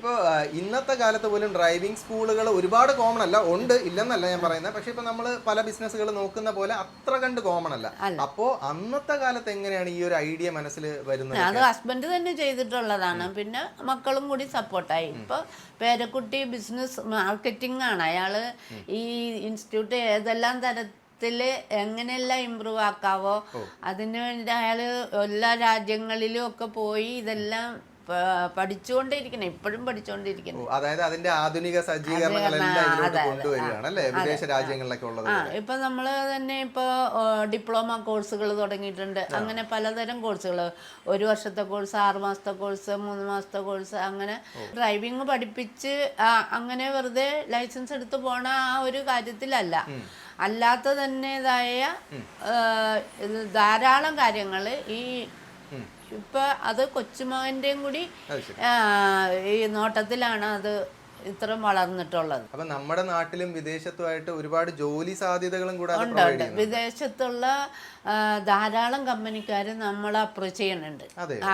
ഇപ്പോൾ ഇന്നത്തെ കാലത്ത് പോലും ഡ്രൈവിംഗ് സ്കൂളുകൾ ഒരുപാട് കോമൺ അല്ല. ഉണ്ട് ഇല്ലെന്നല്ല ഞാൻ പറയുന്നത്. പക്ഷെ ഇപ്പൊ നമ്മൾ പല ബിസിനസ്സുകൾ നോക്കുന്ന പോലെ അത്ര കണ്ട് കോമൺ അല്ല. അപ്പോ അന്നത്തെ കാലത്ത് എങ്ങനെയാണ് ഈ ഒരു ഐഡിയ മനസ്സിൽ വരുന്നത്? അത് ഹസ്ബൻഡ് തന്നെ ചെയ്തിട്ടുള്ളതാണ്. പിന്നെ മക്കളും കൂടി സപ്പോർട്ടായി ഇപ്പൊ പേരക്കുട്ടി ബിസിനസ് മാർക്കറ്റിംഗ് ആണ്. അയാൾ ഈ ഇൻസ്റ്റിറ്റ്യൂട്ട് ഏതെല്ലാം തരത്തിൽ എങ്ങനെയെല്ലാം ഇമ്പ്രൂവ് ആക്കാവോ അതിനു വേണ്ടി അയാൾ എല്ലാ രാജ്യങ്ങളിലും ഒക്കെ പോയി ഇതെല്ലാം പ- പഠിച്ചുകൊണ്ടേയിരിക്കണം ഇപ്പോഴും പഠിച്ചുകൊണ്ടിരിക്കുന്നു. അതായത് അതിന്റെ ആധുനിക സജ്ജീകരണങ്ങളെല്ലാം ഇതിലോട്ട് കൊണ്ടുവരികയാണ് അല്ലേ? വിദേശ രാജ്യങ്ങളിലൊക്കെ ഉള്ളത് ഇപ്പൊ നമ്മൾ തന്നെ ഇപ്പൊ ഡിപ്ലോമ കോഴ്സുകൾ തുടങ്ങിയിട്ടുണ്ട്. അങ്ങനെ പലതരം കോഴ്സുകൾ ഒരു വർഷത്തെ കോഴ്സ് ആറ് മാസത്തെ കോഴ്സ് മൂന്ന് മാസത്തെ കോഴ്സ് അങ്ങനെ ഡ്രൈവിംഗ് പഠിപ്പിച്ച് അങ്ങനെ വെറുതെ ലൈസൻസ് എടുത്ത് പോണ ആ ഒരു കാര്യത്തിലല്ല. അല്ലാത്ത തന്നെതായ ധാരാളം കാര്യങ്ങൾ ഈ ഇപ്പൊ അത് കൊച്ചുമകന്റെയും കൂടി ഈ നോട്ടത്തിലാണ് അത് ഇത്രയും വളർന്നിട്ടുള്ളത്. അപ്പൊ നമ്മുടെ നാട്ടിലും വിദേശത്തുമായിട്ട് ഒരുപാട് ജോലി സാധ്യതകളും കൂടെ ഉണ്ട് വിദേശത്തുള്ള ധാരാളം കമ്പനിക്കാർ നമ്മൾ അപ്രോച്ച് ചെയ്യുന്നുണ്ട്.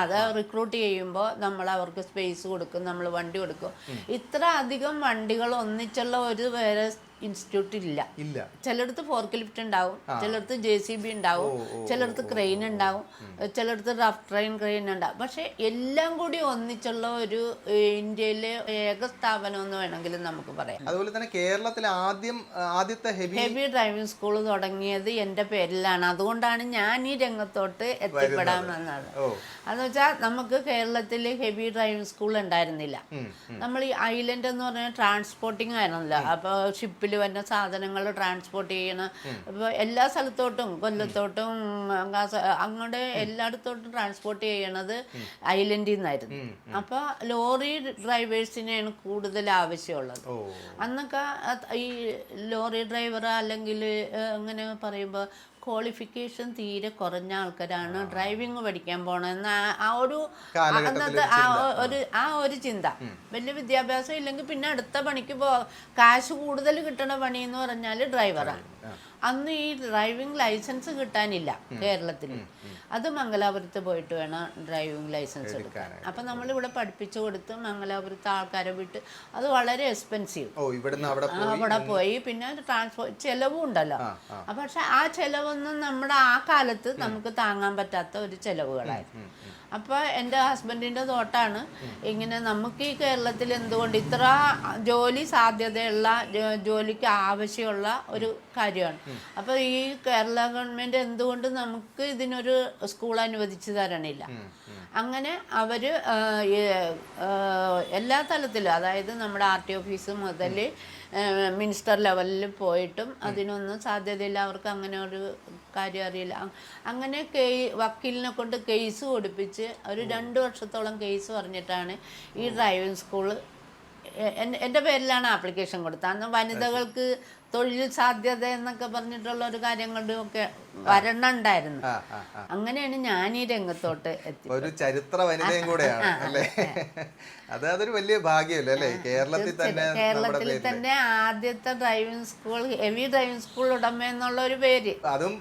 അത് റിക്രൂട്ട് ചെയ്യുമ്പോൾ നമ്മൾ അവർക്ക് സ്പേസ് കൊടുക്കും നമ്മൾ വണ്ടി കൊടുക്കും. ഇത്ര അധികം വണ്ടികൾ ഒന്നിച്ചുള്ള ഒരു ഇൻസ്റ്റിറ്റ്യൂട്ട് ഇല്ല. ഇല്ല. ചിലടത്ത് ഫോർക്ക് ലിഫ്റ്റ് ഉണ്ടാവും ചിലടത്ത് ജെ സി ബി ഉണ്ടാവും ചിലടത്ത് ക്രെയിൻ ഉണ്ടാവും ചിലടത്ത് റഫ് ട്രെയിൻ ക്രെയിൻ ഉണ്ടാവും. പക്ഷെ എല്ലാം കൂടി ഒന്നിച്ചുള്ള ഒരു ഇന്ത്യയിലെ ഏക സ്ഥാപനം എന്ന് വേണമെങ്കിൽ നമുക്ക് പറയാം. അതുപോലെ തന്നെ കേരളത്തിൽ ആദ്യം ആദ്യത്തെ ഹെവി ഹെവി ഡ്രൈവിംഗ് സ്കൂൾ തുടങ്ങിയത് എന്റെ പേരിലാണ്. അതുകൊണ്ടാണ് ഞാൻ ഈ രംഗത്തോട്ട് എത്തിപ്പെടാൻ വന്നത്. അതെന്ന് വെച്ചാൽ നമുക്ക് കേരളത്തിൽ ഹെവി ഡ്രൈവിംഗ് സ്കൂൾ ഉണ്ടായിരുന്നില്ല. നമ്മൾ ഈ ഐലൻഡ് എന്ന് പറഞ്ഞാൽ ട്രാൻസ്പോർട്ടിങ് ആയിരുന്നല്ലോ. അപ്പോൾ ഷിപ്പിൽ വരുന്ന സാധനങ്ങൾ ട്രാൻസ്പോർട്ട് ചെയ്യണം. ഇപ്പോൾ എല്ലാ സ്ഥലത്തോട്ടും കൊല്ലത്തോട്ടും അങ്ങോട്ട് എല്ലായിടത്തോട്ടും ട്രാൻസ്പോർട്ട് ചെയ്യണത് ഐലൻഡിൽ നിന്നായിരുന്നു അപ്പോൾ ലോറി ഡ്രൈവേഴ്സിനെയാണ് കൂടുതൽ ആവശ്യമുള്ളത്. അന്നൊക്കെ ഈ ലോറി ഡ്രൈവർ അല്ലെങ്കിൽ അങ്ങനെ പറയുമ്പോൾ ക്വാളിഫിക്കേഷൻ തീരെ കുറഞ്ഞ ആൾക്കാരാണ് ഡ്രൈവിംഗ് പഠിക്കാൻ പോണെന്ന് ആ- ഒരു അന്നത്തെ ആ ഒരു ആ ഒരു ചിന്ത. വലിയ വിദ്യാഭ്യാസം ഇല്ലെങ്കിൽ പിന്നെ അടുത്ത പണിക്ക് പോ കാശ് കൂടുതൽ കിട്ടണ പണി എന്ന് പറഞ്ഞാൽ ഡ്രൈവറാണ് അന്ന് ഈ ഡ്രൈവിംഗ് ലൈസൻസ് കിട്ടാനില്ല കേരളത്തിൽ. അത് മംഗലാപുരത്ത് പോയിട്ട് വേണം ഡ്രൈവിംഗ് ലൈസൻസ് എടുക്കാൻ. അപ്പൊ നമ്മൾ ഇവിടെ പഠിപ്പിച്ചു കൊടുത്ത് മംഗലാപുരത്ത് ആൾക്കാരെ വിട്ട് അത് വളരെ എക്സ്പെൻസീവ് അവിടെ പോയി പിന്നെ ട്രാൻസ്പോർട്ട് ചെലവും ഉണ്ടല്ലോ. പക്ഷെ ആ. അപ്പൊ ചെലവൊന്നും നമ്മുടെ ആ കാലത്ത് നമുക്ക് താങ്ങാൻ പറ്റാത്ത ഒരു ചെലവുകളായിരുന്നു. അപ്പോൾ എന്റെ ഹസ്ബൻഡിന്റെ തോട്ടാണ്. ഇങ്ങനെ നമുക്ക് ഈ കേരളത്തിൽ എന്തുകൊണ്ട് ഇത്ര ജോലി സാധ്യതയുള്ള ജോലിക്ക് ആവശ്യമുള്ള ഒരു കാര്യമാണ്. അപ്പോൾ ഈ കേരള ഗവൺമെന്റ് എന്തുകൊണ്ട് നമുക്ക് ഇതിനൊരു സ്കൂൾ അനുവദിച്ചു തരണില്ല? അങ്ങനെ ആ, എല്ലാ തലത്തിലും അതായത് നമ്മുടെ ആർ ടി ഓഫീസ് മുതൽ മിനിസ്റ്റർ ലെവലിൽ പോയിട്ടും അതിനൊന്നും സാധ്യതയില്ല. അവർക്ക് അങ്ങനെ ഒരു കാര്യം അറിയില്ല. അങ്ങനെ കേ വക്കീലിനെ കൊണ്ട് കേസ് കൊടുപ്പിച്ച് ഒരു രണ്ട് വർഷത്തോളം കേസ് പറഞ്ഞിട്ടാണ് ഈ ഡ്രൈവിംഗ് സ്കൂൾ എന്റെ പേരിലാണ് ആപ്ലിക്കേഷൻ കൊടുത്തത്. അന്ന് വനിതകൾക്ക് തൊഴിൽ സാധ്യത എന്നൊക്കെ പറഞ്ഞിട്ടുള്ള ഒരു കാര്യങ്ങളുടെ ഒക്കെ വരണുണ്ടായിരുന്നു അങ്ങനെയാണ് ഞാൻ ഈ രംഗത്തോട്ട് എത്തി ഒരു ചരിത്ര വനിതയും കൂടെയാണ് അല്ലേ? അത് അതൊരു വലിയ ഭാഗ്യമല്ലേ അല്ലേ? കേരളത്തിൽ തന്നെ കേരളത്തിൽ തന്നെ ആദ്യത്തെ driving school heavy driving school ഉടമ എന്നുള്ള ഒരു പേര്. അതും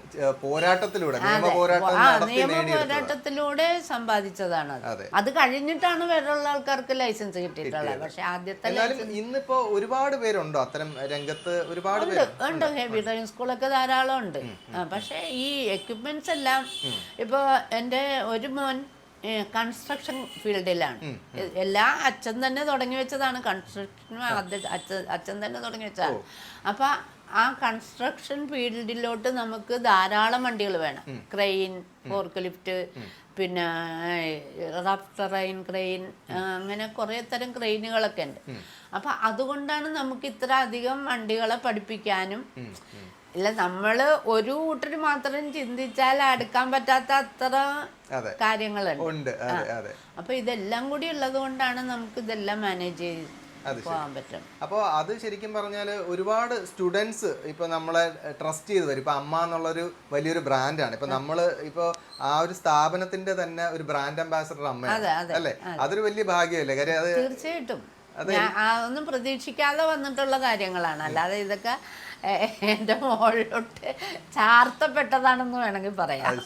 പോരാട്ടത്തിലൂടെ നിയമ പോരാട്ടത്തിലൂടെ സമ്പാദിച്ചതാണ് അത്. കഴിഞ്ഞിട്ടാണ് വേറെയുള്ള ആൾക്കാർക്ക് ലൈസൻസ് കിട്ടിയിട്ടുള്ളത്. പക്ഷെ ആദ്യത്തെ ഇന്നിപ്പോ ഒരുപാട് പേരുണ്ടോ? അത്തരം രംഗത്ത് ഒരുപാട് പേര് ഉണ്ട്. ഹെവി ഡ്രൈവിംഗ് സ്കൂളൊക്കെ ധാരാളം ഉണ്ട്. പക്ഷെ ഈ എക്യുപ്മെന്റ്സ് എല്ലാം ഇപ്പോൾ എന്റെ ഒരു മോൻ കൺസ്ട്രക്ഷൻ ഫീൽഡിലാണ് എല്ലാ അച്ഛൻ തന്നെ തുടങ്ങി വെച്ചതാണ്. കൺസ്ട്രക്ഷൻ അച്ഛൻ തന്നെ തുടങ്ങി വെച്ചതാണ് അപ്പം ആ കൺസ്ട്രക്ഷൻ ഫീൽഡിലോട്ട് നമുക്ക് ധാരാളം വണ്ടികൾ വേണം. ക്രെയിൻ ഫോർക്ക് ലിഫ്റ്റ് പിന്നെ റഫ് ടെറൈൻ ക്രെയിൻ അങ്ങനെ കുറേ തരം ക്രെയിനുകളൊക്കെ ഉണ്ട്. അപ്പം അതുകൊണ്ടാണ് നമുക്ക് ഇത്ര അധികം വണ്ടികളെ പഠിപ്പിക്കാനും. ഇല്ല നമ്മൾ ഒരു കൂട്ടർ മാത്രം ചിന്തിച്ചാൽ അടുക്കാൻ പറ്റാത്ത അത്ര അതെ. കാര്യങ്ങളുണ്ട് അപ്പൊ ഇതെല്ലാം കൂടി ഉള്ളത് കൊണ്ടാണ് നമുക്ക് ഇതെല്ലാം മാനേജ് ചെയ്ത് അപ്പോൾ അത് ശരിക്കും പറഞ്ഞാൽ ഒരുപാട് സ്റ്റുഡൻസ് ഇപ്പൊ നമ്മളെ ട്രസ്റ്റ് ചെയ്ത് വരും. ഇപ്പൊ അമ്മ എന്നുള്ളൊരു വലിയൊരു ബ്രാൻഡാണ്. ഇപ്പൊ നമ്മൾ ഇപ്പോൾ ആ ഒരു സ്ഥാപനത്തിന്റെ തന്നെ ഒരു ബ്രാൻഡ് അംബാസഡർ അമ്മ അമ്മയാണ് അല്ലേ? അതൊരു വലിയ ഭാഗ്യമല്ലേ? കാര്യം അത് തീർച്ചയായിട്ടും. ഒന്നും പ്രതീക്ഷിക്കാതെ വന്നിട്ടുള്ള കാര്യങ്ങളാണ്. അല്ലാതെ ഇതൊക്കെ എന്റെ മോളിലോട്ട് ചാർത്തപ്പെട്ടതാണെന്ന് വേണമെങ്കിൽ പറയാം.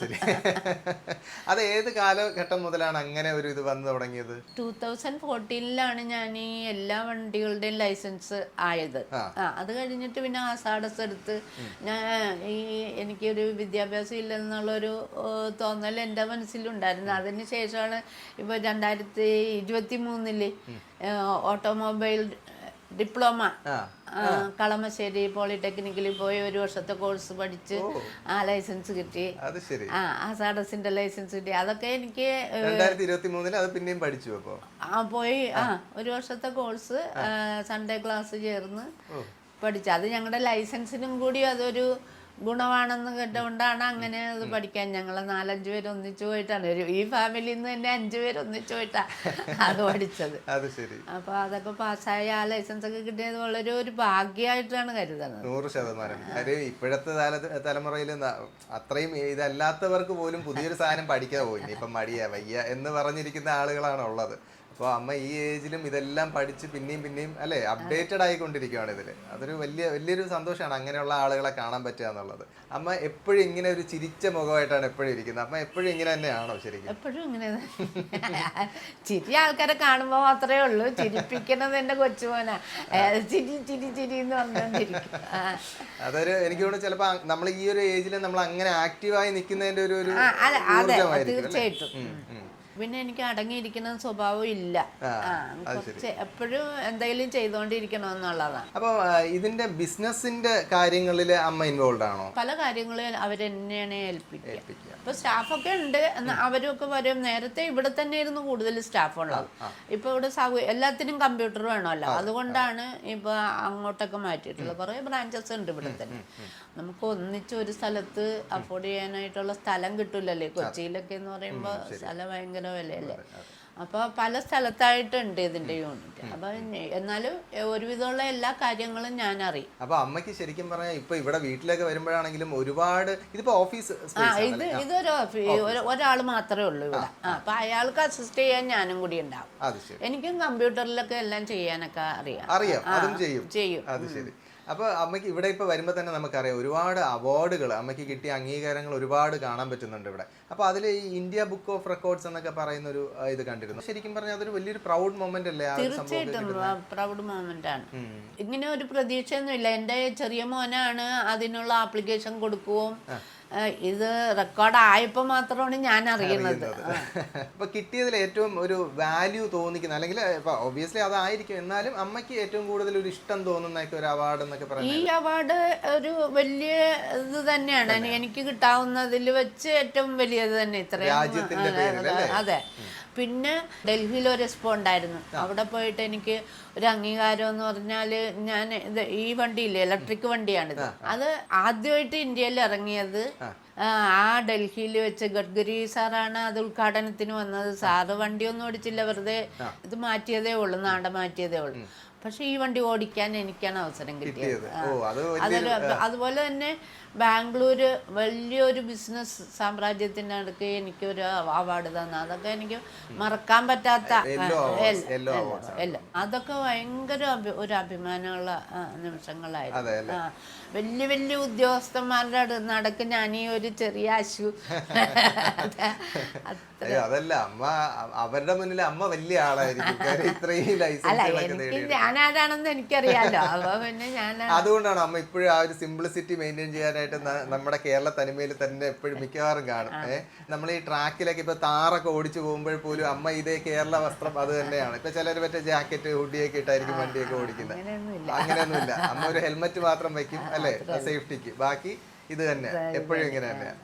അത് ഏത് കാലഘട്ടം മുതലാണ് അങ്ങനെ ഒരു ഇത് വന്നു തുടങ്ങിയത്? ടൂ തൗസൻഡ് ഫോർട്ടീനിലാണ് ഞാൻ ഈ എല്ലാ വണ്ടികളുടെയും ലൈസൻസ് ആയത്. ആ. അത് കഴിഞ്ഞിട്ട് പിന്നെ ആസാഡസ് എടുത്ത് ഞാൻ ഈ എനിക്കൊരു വിദ്യാഭ്യാസം ഇല്ലെന്നുള്ളൊരു തോന്നൽ എന്റെ മനസ്സിലുണ്ടായിരുന്നു. അതിന് ശേഷമാണ് ഇപ്പോൾ രണ്ടായിരത്തി ഇരുപത്തി മൂന്നിൽ ഓട്ടോമൊബൈൽ ഡിപ്ലോമ കളമശ്ശേരി പോളിടെക്നിക്കിൽ പോയി ഒരു വർഷത്തെ കോഴ്സ് പഠിച്ച് ആ ലൈസൻസ് കിട്ടി. ആ ആസാഡസിന്റെ ലൈസൻസ് കിട്ടി. അതൊക്കെ എനിക്ക് അത് പിന്നെയും പഠിച്ചു അപ്പോ? ആ പോയി ആ ഒരു വർഷത്തെ കോഴ്സ് സൺഡേ ക്ലാസ് ചേർന്ന് പഠിച്ചു. അത് ഞങ്ങളുടെ ലൈസൻസിനും കൂടി അതൊരു ഗുണമാണെന്ന് കേട്ടുകൊണ്ടാണ് അങ്ങനെ അത് പഠിക്കാൻ. ഞങ്ങൾ നാലഞ്ച് പേര് ഒന്നിച്ചു പോയിട്ടാണ്. ഈ ഫാമിലിയിൽ നിന്ന് തന്നെ അഞ്ചു പേര് ഒന്നിച്ചു പോയിട്ടാണ് അത് പഠിച്ചത്. അപ്പൊ അതൊക്കെ പാസ്സായ ആ ലൈസൻസ് ഒക്കെ കിട്ടിയത് വളരെ ഒരു ഭാഗ്യമായിട്ടാണ് കരുതുന്നത് നൂറ് ശതമാനം. കാര്യം ഇപ്പോഴത്തെ തല തലമുറയിൽ അത്രയും ഇതല്ലാത്തവർക്ക് പോലും പുതിയൊരു സാധനം പഠിക്കാൻ പോയി. ഇപ്പം മടിയാ വയ്യ എന്ന് പറഞ്ഞിരിക്കുന്ന ആളുകളാണ് ഉള്ളത്. അപ്പോൾ അമ്മ ഈ ഏജിലും ഇതെല്ലാം പഠിച്ച് പിന്നെയും പിന്നെയും അല്ലേ അപ്ഡേറ്റഡ് ആയിക്കൊണ്ടിരിക്കുകയാണ് ഇതിൽ അതൊരു വലിയ വലിയൊരു സന്തോഷമാണ് അങ്ങനെയുള്ള ആളുകളെ കാണാൻ പറ്റുക എന്നുള്ളത്. അമ്മ എപ്പോഴും ഇങ്ങനെ ഒരു ചിരിച്ച മുഖമായിട്ടാണ് എപ്പോഴും ഇരിക്കുന്നത്. അമ്മ എപ്പോഴും ഇങ്ങനെ തന്നെയാണോ ശരിക്കും? എപ്പോഴും ഇങ്ങനെ ചിരി ആൾക്കാരെ കാണുമ്പോൾ മാത്രമേ ഉള്ളൂ. ചിരിപ്പിക്കുന്നത് എന്റെ കൊച്ചുമോനാ. ഏ, ചിരി ചിരി ചിരി എന്ന് അതൊരു എനിക്ക് തോന്നുന്നു ചിലപ്പോൾ നമ്മൾ ഈ ഒരു ഏജിൽ നമ്മൾ അങ്ങനെ ആക്റ്റീവായി നിൽക്കുന്നതിന്റെ ഒരു ഒരു തീർച്ചയായിട്ടും. പിന്നെ എനിക്ക് അടങ്ങിയിരിക്കുന്ന സ്വഭാവം ഇല്ല. കുറച്ച് എപ്പോഴും എന്തെങ്കിലും ചെയ്തുകൊണ്ടിരിക്കണം എന്നുള്ളതാണ് അപ്പൊ ഇതിന്റെ ബിസിനസിന്റെ കാര്യങ്ങളിൽ അമ്മ ഇൻവോൾവ് ആണോ? പല കാര്യങ്ങളും അവരെന്നെയാണ് ഏൽപ്പിക്കുക. ഇപ്പൊ സ്റ്റാഫൊക്കെ ഉണ്ട് അവരൊക്കെ വരും. നേരത്തെ ഇവിടെ തന്നെ ആയിരുന്നു കൂടുതൽ സ്റ്റാഫ് ഉള്ളത്. ഇപ്പൊ ഇവിടെ എല്ലാത്തിനും കമ്പ്യൂട്ടർ വേണമല്ലോ. അതുകൊണ്ടാണ് ഇപ്പൊ അങ്ങോട്ടൊക്കെ മാറ്റിയിട്ടുള്ളത്. കുറെ ബ്രാഞ്ചസ് ഉണ്ട് ഇവിടെ തന്നെ. നമുക്ക് ഒന്നിച്ച് ഒരു സ്ഥലത്ത് അഫോർഡ് ചെയ്യാനായിട്ടുള്ള സ്ഥലം കിട്ടില്ലല്ലേ കൊച്ചിയിലൊക്കെ എന്ന് പറയുമ്പോൾ സ്ഥലം ഭയങ്കര വിലയല്ലേ? അപ്പോൾ പല സ്ഥലത്തായിട്ടുണ്ട് ഇതിന്റെ യൂണിറ്റ്. അപ്പോൾ എന്നാലും ഒരുവിധമുള്ള എല്ലാ കാര്യങ്ങളും ഞാൻ അറിയും അപ്പോൾ അമ്മയ്ക്ക് ശരിക്കും പറഞ്ഞാൽ ഇപ്പൊ ഇവിടെ വീട്ടിലേക്ക് വരുമ്പോഴാണെങ്കിലും ഒരുപാട് ഇതിപ്പോ ഓഫീസ് ആ ഇത് ഇതൊരു ഒരാൾ മാത്രമേ ഉള്ളൂ ഇവിടെ. ആ അപ്പൊ അയാൾക്ക് അസിസ്റ്റ് ചെയ്യാൻ ഞാനും കൂടി ഉണ്ടാവും. എനിക്കും കമ്പ്യൂട്ടറിലൊക്കെ എല്ലാം ചെയ്യാനൊക്കെ അറിയാം. അറിയാം. അതും ചെയ്യും. ചെയ്യും. അത് ശരി. അപ്പൊ അമ്മയ്ക്ക് ഇവിടെ ഇപ്പൊ വരുമ്പോ തന്നെ നമുക്കറിയാം ഒരുപാട് അവാർഡുകൾ അമ്മയ്ക്ക് കിട്ടിയ അംഗീകാരങ്ങൾ ഒരുപാട് കാണാൻ പറ്റുന്നുണ്ട് ഇവിടെ. അപ്പോൾ അതിൽ ഈ ഇന്ത്യ ബുക്ക് ഓഫ് റെക്കോർഡ്സ് എന്നൊക്കെ പറയുന്ന ഒരു ഇത് കണ്ടിരുന്നു. ശരിക്കും പറഞ്ഞാൽ അതൊരു വലിയൊരു പ്രൗഡ് മൊമെന്റ് അല്ലേ തീർച്ചയായിട്ടും പ്രൗഡ് മൊമെന്റ് ആണ്. ഇങ്ങനെ ഒരു പ്രതീക്ഷയൊന്നുമില്ല. എന്റെ ചെറിയ മോനാണ് അതിനുള്ള ആപ്ലിക്കേഷൻ കൊടുക്കുകയും ഇത് റെക്കോർഡ് ആയപ്പോൾ മാത്രമാണ് ഞാൻ അറിയുന്നത്. അപ്പൊ കിട്ടിയതിൽ ഏറ്റവും ഒരു വാല്യൂ തോന്നിക്കുന്ന അല്ലെങ്കിൽ ഒബിയസ്ലി അതായിരിക്കും. എന്നാലും അമ്മയ്ക്ക് ഏറ്റവും കൂടുതൽ ഒരു ഇഷ്ടം തോന്നുന്ന ഒരു അവാർഡ് എന്നൊക്കെ ഈ അവാർഡ് ഒരു വലിയ ഇത് തന്നെയാണ്. എനിക്ക് കിട്ടാവുന്നതിൽ വെച്ച് ഏറ്റവും വലിയത് തന്നെ ഇത്രയും. രാജ്യത്തിന്റെ അതെ പിന്നെ ഡൽഹിയിൽ ഒരു എക്സ്പോ ഉണ്ടായിരുന്നു. അവിടെ പോയിട്ട് എനിക്ക് ഒരു അംഗീകാരം എന്ന് പറഞ്ഞാൽ ഞാൻ ഇത് ഈ വണ്ടിയില്ലേ ഇലക്ട്രിക് വണ്ടിയാണിത്. അത് ആദ്യമായിട്ട് ഇന്ത്യയിൽ ഇറങ്ങിയത് ആ, ഡൽഹിയിൽ വെച്ച് ഗഡ്കരി സാറാണ് അത് ഉദ്ഘാടനത്തിന് വന്നത്. സാറ് വണ്ടിയൊന്നും ഓടിച്ചില്ല വെറുതെ ഇത് മാറ്റിയതേ ഉള്ളൂ നാട മാറ്റിയതേ ഉള്ളൂ. പക്ഷെ ഈ വണ്ടി ഓടിക്കാൻ എനിക്കാണ് അവസരം കിട്ടിയത്. അതൊരു അതുപോലെ തന്നെ ബാംഗ്ലൂര് വലിയൊരു ബിസിനസ് സാമ്രാജ്യത്തിന്റെ അടുക്ക് എനിക്കൊരു അവാർഡ് തന്ന. അതൊക്കെ എനിക്ക് മറക്കാൻ പറ്റാത്ത. അതൊക്കെ ഭയങ്കര ഒരു അഭിമാനമുള്ള നിമിഷങ്ങളായിരുന്നു. വലിയ വലിയ ഉദ്യോഗസ്ഥന്മാരുടെ അടുത്ത് നടക്ക് ഞാൻ ഈ ഒരു ചെറിയ അശു അതല്ല. അമ്മ അവരുടെ മുന്നിൽ അമ്മ വലിയ ആളായിരിക്കും. ഇത്രയും അല്ല ഞാനാരാണെന്ന് എനിക്കറിയാലോ. അപ്പൊ പിന്നെ ഞാൻ അതുകൊണ്ടാണ് അമ്മ ഇപ്പോഴും ആ ഒരു സിംപ്ലിസിറ്റി മെയിന്റെയിൻ ചെയ്യാനായിട്ട് ന- നമ്മുടെ കേരള തനിമയിൽ തന്നെ എപ്പോഴും മിക്കവാറും കാണും. ഏഹ് നമ്മൾ ഈ ട്രാക്കിലൊക്കെ ഇപ്പൊ താറൊക്കെ ഓടിച്ചു പോകുമ്പോൾ പോലും അമ്മ ഇതേ കേരള വസ്ത്രം അത് തന്നെയാണ്. ഇപ്പൊ ചിലർ മറ്റേ ജാക്കറ്റ് ഹുഡിയൊക്കെ ഇട്ടായിരിക്കും വണ്ടിയൊക്കെ ഓടിക്കുന്നത് അങ്ങനെയൊന്നുമില്ല. അങ്ങനെയൊന്നുമില്ല. അമ്മ ഒരു ഹെൽമെറ്റ് മാത്രം വെക്കും അല്ലേ? സേഫ്റ്റിക്ക് ബാക്കി ഇത് തന്നെ. എപ്പോഴും ഇങ്ങനെ തന്നെയാണ്.